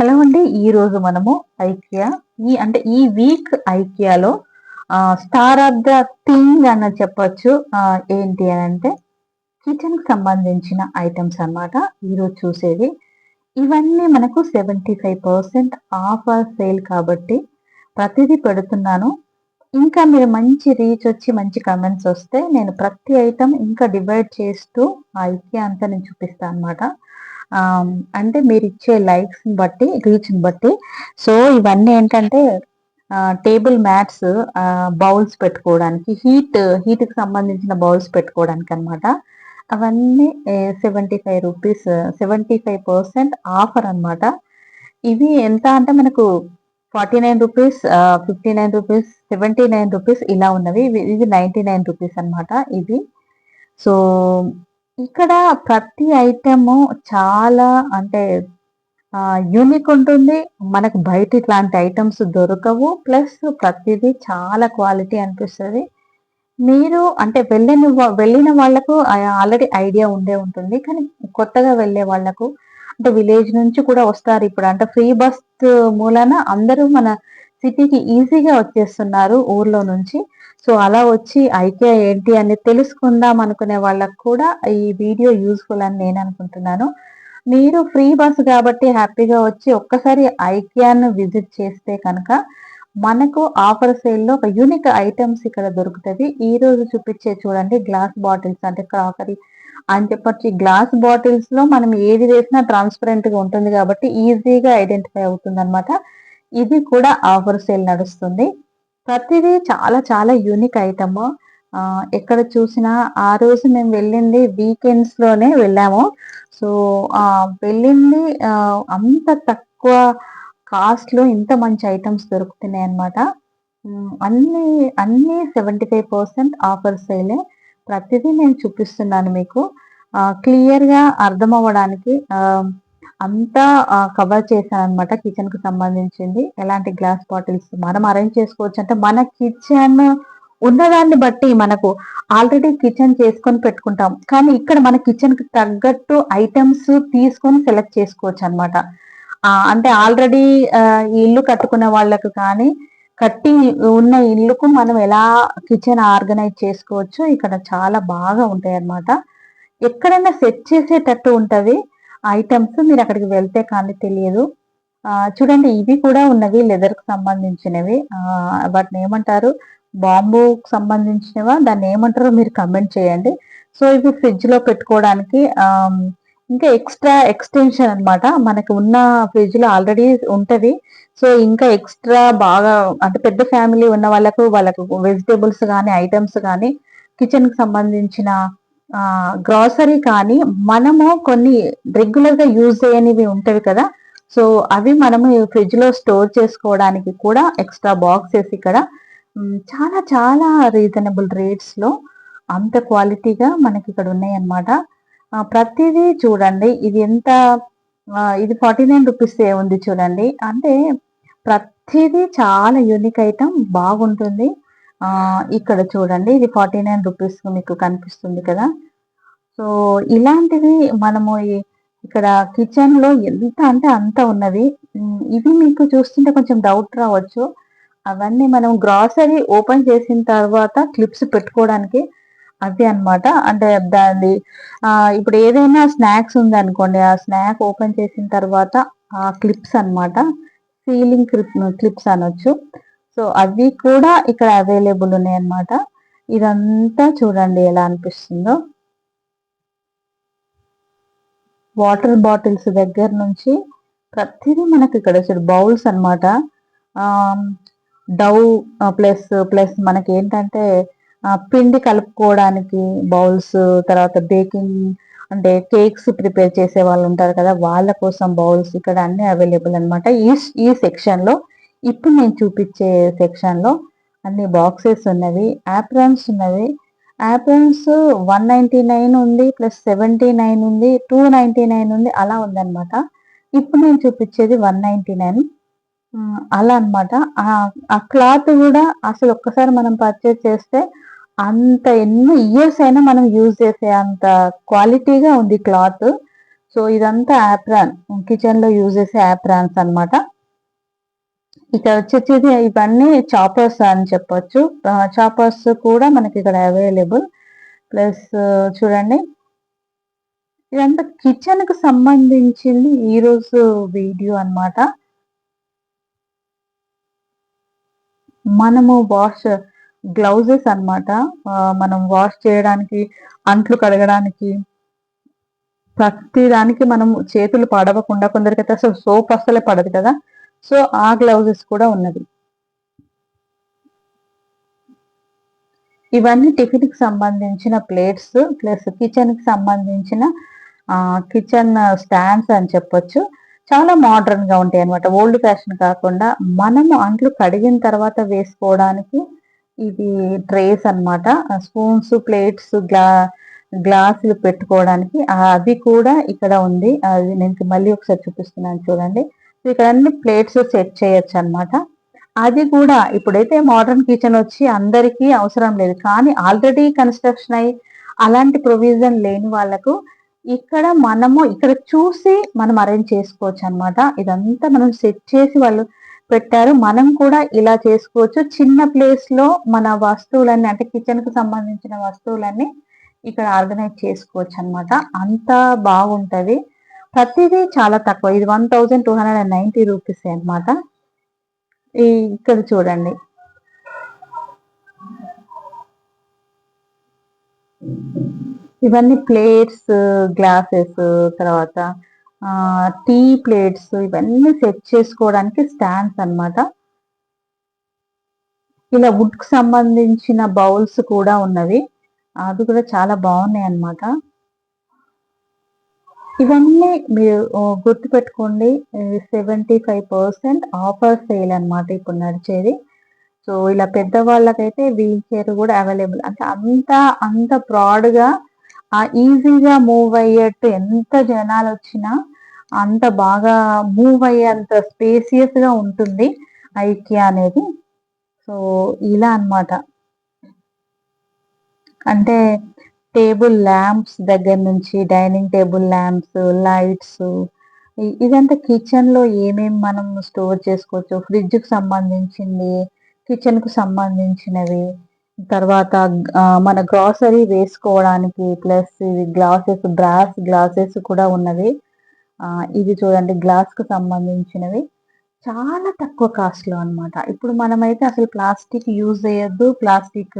Hello అండి ఈరోజు మనము ఐకియా ఈ అంటే ఈ వీక్ ఐకియాలో స్టార్ ఆఫ్ ద థింగ్ అని చెప్పొచ్చు. ఏంటి అని అంటే కిచెన్కి సంబంధించిన ఐటమ్స్ అనమాట ఈరోజు చూసేది. ఇవన్నీ మనకు seventy five percent offer sale కాబట్టి ప్రతిదీ పెడుతున్నాను. ఇంకా మీరు మంచి రీచ్ వచ్చి మంచి కమెంట్స్ వస్తే నేను ప్రతి ఐటమ్ ఇంకా డివైడ్ చేస్తూ ఆ ఐకియా అంతా నేను చూపిస్తాను అనమాట అంటే మీరు ఇచ్చే లైక్స్ని బట్టి రీచ్ని బట్టి. సో ఇవన్నీ ఏంటంటే టేబుల్ మ్యాట్స్ బౌల్స్ పెట్టుకోవడానికి హీట్ హీట్కి సంబంధించిన బౌల్స్ పెట్టుకోవడానికి అనమాట అవన్నీ seventy five rupees seventy five percent offer అనమాట ఇవి ఎంత అంటే మనకు forty nine rupees fifty nine rupees seventy nine rupees ఇలా ఉన్నవి. ఇది నైంటీ నైన్ రూపీస్ అనమాట ఇది సో ఇక్కడ ప్రతి ఐటెము చాలా అంటే యూనిక్ ఉంటుంది. మనకు బయట ఇట్లాంటి ఐటమ్స్ దొరకవు. ప్లస్ ప్రతిదీ చాలా క్వాలిటీ అనిపిస్తుంది. మీరు అంటే వెళ్ళిన వెళ్ళిన వాళ్ళకు ఆల్రెడీ ఐడియా ఉండే ఉంటుంది. కానీ కొత్తగా వెళ్ళే వాళ్ళకు అంటే విలేజ్ నుంచి కూడా వస్తారు ఇప్పుడు. అంటే ఫ్రీ బస్ మూలాన అందరూ మన సిటీకి ఈజీగా వచ్చేస్తున్నారు ఊర్లో నుంచి. సో అలా వచ్చి ఐకియా ఏంటి అని తెలుసుకుందాం అనుకునే వాళ్ళకు కూడా ఈ వీడియో యూస్ఫుల్ అని నేను అనుకుంటున్నాను. మీరు ఫ్రీ బస్ కాబట్టి హ్యాపీగా వచ్చి ఒక్కసారి ఐకియాను విజిట్ చేస్తే కనుక మనకు ఆఫర్ సేల్లో ఒక యూనిక్ ఐటమ్స్ ఇక్కడ దొరుకుతుంది. ఈ రోజు చూపించే చూడండి గ్లాస్ బాటిల్స్ అంటే క్రాకరీ. అని చెప్పొచ్చు గ్లాస్ బాటిల్స్లో మనం ఏది వేసినా ట్రాన్స్పరెంట్గా ఉంటుంది కాబట్టి ఈజీగా ఐడెంటిఫై అవుతుంది అనమాట ఇది కూడా ఆఫర్ సేల్ నడుస్తుంది. ప్రతిదీ చాలా చాలా యూనిక్ ఐటమ్ ఎక్కడ చూసినా ఆ రోజు మేము వెళ్ళింది వీకెండ్స్లోనే వెళ్ళాము. సో వెళ్ళింది అంత తక్కువ కాస్ట్లో ఇంత మంచి ఐటమ్స్ దొరుకుతున్నాయి అనమాట అన్ని అన్ని సెవెంటీ ఫైవ్ పర్సెంట్ ఆఫర్ సేలే. ప్రతిదీ నేను చూపిస్తున్నాను మీకు. క్లియర్గా అర్థం అవ్వడానికి అంతా కవర్ చేశాను అనమాట కిచెన్కు సంబంధించింది. ఎలాంటి గ్లాస్ బాటిల్స్ మనం అరేంజ్ చేసుకోవచ్చు. అంటే మన కిచెన్ ఉన్నదాన్ని బట్టి మనకు ఆల్రెడీ కిచెన్ చేసుకొని పెట్టుకుంటాం. కానీ ఇక్కడ మన కిచెన్కి తగ్గట్టు ఐటమ్స్ తీసుకొని సెలెక్ట్ చేసుకోవచ్చు అనమాట అంటే ఆల్రెడీ ఇల్లు కట్టుకున్న వాళ్ళకు కానీ కట్టి ఉన్న ఇల్లుకు మనం ఎలా కిచెన్ ఆర్గనైజ్ చేసుకోవచ్చు ఇక్కడ చాలా బాగా ఉంటాయి అన్నమాట ఎక్కడైనా సెట్ చేసేటట్టు ఉంటుంది. ఐటమ్స్ మీరు అక్కడికి వెళ్తే కానీ తెలియదు. చూడండి ఇవి కూడా ఉన్నవి లెదర్కి సంబంధించినవి. వాటిని ఏమంటారు? బాంబుకు సంబంధించినవా? దాన్ని ఏమంటారో మీరు కమెంట్ చేయండి. సో ఇవి ఫ్రిడ్జ్లో పెట్టుకోవడానికి ఇంకా ఎక్స్ట్రా ఎక్స్టెన్షన్ అనమాట మనకు ఉన్న ఫ్రిడ్జ్లో ఆల్రెడీ ఉంటది. సో ఇంకా ఎక్స్ట్రా బాగా అంటే పెద్ద ఫ్యామిలీ ఉన్న వాళ్ళకు వాళ్ళకు వెజిటేబుల్స్ కానీ ఐటమ్స్ కానీ కిచెన్కి సంబంధించిన గ్రాసరీ కానీ మనము కొన్ని రెగ్యులర్గా యూజ్ చేయనివి ఉంటవి కదా. సో అవి మనము ఫ్రిడ్జ్లో స్టోర్ చేసుకోవడానికి కూడా ఎక్స్ట్రా బాక్సెస్ ఇక్కడ చాలా చాలా రీజనబుల్ రేట్స్లో అంత క్వాలిటీగా మనకి ఇక్కడ ఉన్నాయన్నమాట. ప్రతిదీ చూడండి ఇది ఎంత ఇది ఫార్టీ నైన్ రూపీస్ ఉంది చూడండి. అంటే ప్రతిదీ చాలా యూనిక్ ఐటమ్ బాగుంటుంది. ఇక్కడ చూడండి ఇది ఫార్టీ నైన్ రూపీస్ మీకు కనిపిస్తుంది కదా. సో ఇలాంటివి మనము ఇక్కడ కిచెన్లో ఎంత అంటే అంత ఉన్నది. ఇది మీకు చూస్తుంటే కొంచెం డౌట్ రావచ్చు. అవన్నీ మనం గ్రాసరీ ఓపెన్ చేసిన తర్వాత క్లిప్స్ పెట్టుకోవడానికి అది అనమాట అంటే దాన్ని ఇప్పుడు ఏదైనా స్నాక్స్ ఉందనుకోండి ఆ స్నాక్ ఓపెన్ చేసిన తర్వాత ఆ క్లిప్స్ అనమాట సీలింగ్ క్లిప్ క్లిప్స్ అనొచ్చు. సో అవి కూడా ఇక్కడ అవైలబుల్ ఉన్నాయి అన్నమాట. ఇదంతా చూడండి ఎలా అనిపిస్తుందో. వాటర్ బాటిల్స్ దగ్గర నుంచి ప్రతిదీ మనకి ఇక్కడ బౌల్స్ అనమాట డవ్ ప్లస్ ప్లస్ మనకి ఏంటంటే పిండి కలుపుకోవడానికి బౌల్స్ తర్వాత బేకింగ్ అంటే కేక్స్ ప్రిపేర్ చేసే వాళ్ళు ఉంటారు కదా వాళ్ళ కోసం బౌల్స్ ఇక్కడ అన్ని అవైలబుల్ అనమాట ఈ ఈ సెక్షన్లో ఇప్పుడు నేను చూపించే సెక్షన్లో అన్ని బాక్సెస్ ఉన్నవి యాప్రాన్స్ ఉన్నవి. యాప్రాన్స్ వన్ నైంటీ నైన్ ఉంది ప్లస్ సెవెంటీ నైన్ ఉంది టూ నైంటీ నైన్ ఉంది అలా ఉందన్నమాట. ఇప్పుడు నేను చూపించేది వన్ నైంటీ నైన్. అలా అనమాట ఆ క్లాత్ కూడా అసలు ఒక్కసారి మనం పర్చేస్ చేస్తే అంత ఎన్నో ఇయర్స్ అయినా మనం యూజ్ చేసే అంత క్వాలిటీగా ఉంది క్లాత్. సో ఇదంతా యాప్రాన్ కిచెన్లో యూజ్ చేసే యాప్రాన్స్ అనమాట ఇక్కడ వచ్చేసి ఇవన్నీ చాపర్స్ అని చెప్పొచ్చు. చాపర్స్ కూడా మనకి ఇక్కడ అవైలబుల్ ప్లస్ చూడండి. ఇదంతా కిచెన్కు సంబంధించింది ఈరోజు వీడియో అనమాట మనము వాష్ గ్లౌజెస్ అనమాట మనం వాష్ చేయడానికి అంట్లు కడగడానికి ప్రతి దానికి మనం చేతులు పడవకుండా కొందరికైతే అసలు సోప్ అసలే పడదు కదా. సో ఆ గ్లౌజెస్ కూడా ఉన్నది. ఇవన్నీ టిఫిన్కి సంబంధించిన ప్లేట్స్ ప్లస్ కిచెన్కి సంబంధించిన కిచెన్ స్టాండ్స్ అని చెప్పొచ్చు. చాలా మోడర్న్గా ఉంటాయి అనమాట ఓల్డ్ ఫ్యాషన్ కాకుండా మనము అంట్లు కడిగిన తర్వాత వేసుకోవడానికి ఇవి ట్రేస్ అనమాట స్పూన్స్ ప్లేట్స్ గ్లా గ్లాసులు పెట్టుకోవడానికి. అది కూడా ఇక్కడ ఉంది. అది నేను మళ్ళీ ఒకసారి చూపిస్తున్నాను చూడండి. ఇక్కడ అన్ని ప్లేట్స్ సెట్ చేయొచ్చు అనమాట అది కూడా ఇప్పుడైతే మోడర్న్ కిచెన్ వచ్చి అందరికీ అవసరం లేదు. కానీ ఆల్రెడీ కన్స్ట్రక్షన్ అయ్యి అలాంటి ప్రొవిజన్ లేని వాళ్ళకు ఇక్కడ మనము ఇక్కడ చూసి మనం అరేంజ్ చేసుకోవచ్చు అనమాట ఇదంతా మనం సెట్ చేసి వాళ్ళు పెట్టారు. మనం కూడా ఇలా చేసుకోవచ్చు. చిన్న ప్లేస్లో మన వస్తువులన్నీ అంటే కిచెన్కు సంబంధించిన వస్తువులన్నీ ఇక్కడ ఆర్గనైజ్ చేసుకోవచ్చు అనమాట అంత బాగుంటది. ప్రతిదీ చాలా తక్కువ. ఇది one thousand two hundred and ninety rupees అనమాట ఇక్కడ చూడండి. ఇవన్నీ ప్లేట్స్ గ్లాసెస్ తర్వాత టీ ప్లేట్స్ ఇవన్నీ సెట్ చేసుకోవడానికి స్టాండ్స్ అనమాట ఇలా వుడ్కి సంబంధించిన బౌల్స్ కూడా ఉన్నవి. అవి కూడా చాలా బాగున్నాయి అన్నమాట ఇవన్నీ మీరు గుర్తుపెట్టుకోండి. Seventy five percent offer sale అనమాట ఇప్పుడు నడిచేది. సో ఇలా పెద్దవాళ్ళకైతే వీల్ చైర్ కూడా అవైలబుల్. అంటే అంత అంత బ్రాడ్గా ఈజీగా మూవ్ అయ్యేట్టు ఎంత జనాలు వచ్చినా అంత బాగా మూవ్ అయ్యేంత స్పేసియస్గా ఉంటుంది ఐక్య అనేది. సో ఇలా అనమాట అంటే టేబుల్ ల్యాంప్స్ దగ్గర నుంచి డైనింగ్ టేబుల్ ల్యాంప్స్ లైట్స్ ఇదంతా కిచెన్లో ఏమేమి మనం స్టోర్ చేసుకోవచ్చు? ఫ్రిడ్జ్కి సంబంధించింది కిచెన్కు సంబంధించినవి తర్వాత మన గ్రాసరీ వేసుకోవడానికి ప్లస్ ఇవి గ్లాసెస్ బ్రాస్ గ్లాసెస్ కూడా ఉన్నవి. ఇది చూడండి గ్లాస్కు సంబంధించినవి. చాలా తక్కువ కాస్ట్లో అనమాట ఇప్పుడు మనమైతే అసలు ప్లాస్టిక్ యూజ్ చేయొద్దు. ప్లాస్టిక్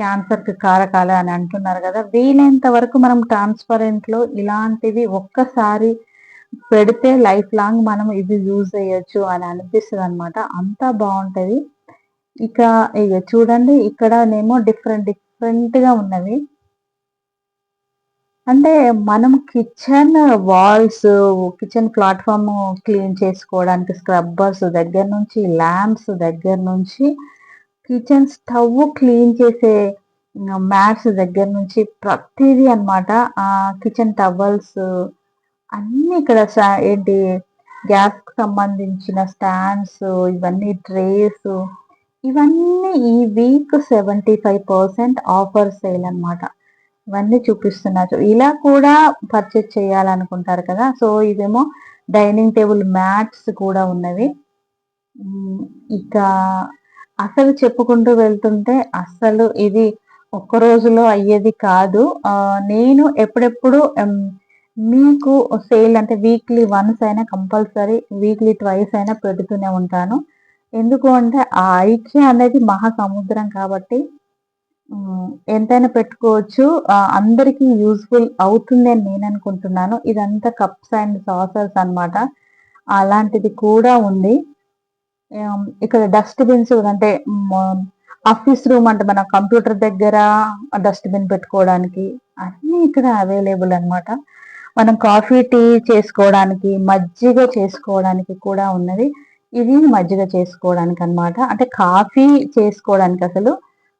క్యాన్సర్కి కారకాలు అని అంటున్నారు కదా. వీలైనంత వరకు మనం ట్రాన్స్పరెంట్లో ఇలాంటివి ఒక్కసారి పెడితే లైఫ్ లాంగ్ మనం ఇది యూజ్ చేయొచ్చు అని అనిపిస్తుంది అనమాట అంతా బాగుంటది. ఇక ఇక చూడండి ఇక్కడ నేమో డిఫరెంట్ డిఫరెంట్గా ఉన్నవి అంటే మనం kitchen walls kitchen platform clean చేసుకోవడానికి స్క్రబ్బర్స్ దగ్గర నుంచి ల్యాంప్స్ దగ్గర నుంచి కిచెన్ స్టవ్ క్లీన్ చేసే మ్యాట్స్ దగ్గర నుంచి ప్రతిదీ అనమాట ఆ కిచెన్ టవల్స్ అన్ని ఇక్కడ ఏంటి గ్యాస్కు సంబంధించిన స్టాండ్స్ ఇవన్నీ ట్రేస్ ఇవన్నీ ఈ week seventy five percent offer sale అనమాట ఇవన్నీ చూపిస్తున్నారు ఇలా కూడా పర్చేజ్ చేయాలనుకుంటారు కదా. సో ఇవేమో డైనింగ్ టేబుల్ మ్యాట్స్ కూడా ఉన్నవి. ఇక అసలు చెప్పుకుంటూ వెళ్తుంటే అసలు ఇది ఒక్క రోజులో అయ్యేది కాదు. నేను ఎప్పుడెప్పుడు మీకు సేల్ అంటే వీక్లీ వన్స్ అయినా కంపల్సరీ వీక్లీ ట్వైస్ అయినా పెడుతూనే ఉంటాను. ఎందుకు అంటే ఆ ఐక్య అనేది మహాసముద్రం కాబట్టి ఎంతైనా పెట్టుకోవచ్చు. అందరికీ యూస్ఫుల్ అవుతుంది అని నేను అనుకుంటున్నాను. ఇదంతా కప్స్ అండ్ సాసర్స్ అనమాట అలాంటిది కూడా ఉంది. ఇక్కడ డస్ట్ బిన్స్ అంటే ఆఫీస్ రూమ్ అంటే మన కంప్యూటర్ దగ్గర డస్ట్ బిన్ పెట్టుకోవడానికి అన్ని ఇక్కడ అవైలబుల్ అనమాట మనం కాఫీ టీ చేసుకోవడానికి మజ్జిగ చేసుకోవడానికి కూడా ఉన్నది. ఇది మజ్జిగ చేసుకోవడానికి అనమాట అంటే కాఫీ చేసుకోవడానికి అసలు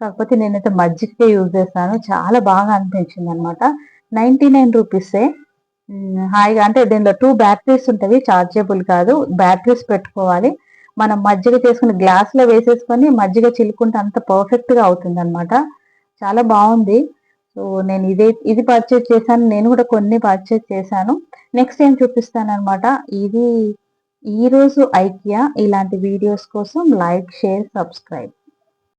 కాకపోతే నేనైతే మజ్జిగకే యూజ్ చేస్తాను. చాలా బాగా అనిపించింది అనమాట నైన్టీ నైన్ రూపీసే హాయిగా అంటే దీనిలో టూ బ్యాటరీస్ ఉంటుంది చార్జబుల్ కాదు. బ్యాటరీస్ పెట్టుకోవాలి. మనం మజ్జిగ చేసుకుని గ్లాస్లో వేసేసుకొని మజ్జిగ చిలుకుంటే అంత పర్ఫెక్ట్గా అవుతుంది అనమాట చాలా బాగుంది. సో నేను ఇదే ఇది పర్చేజ్ చేశాను. నేను కూడా కొన్ని పర్చేజ్ చేశాను. నెక్స్ట్ ఏం చూపిస్తాను అనమాట ఇది ఈరోజు ఐకియా. ఇలాంటి వీడియోస్ కోసం లైక్ షేర్ సబ్స్క్రైబ్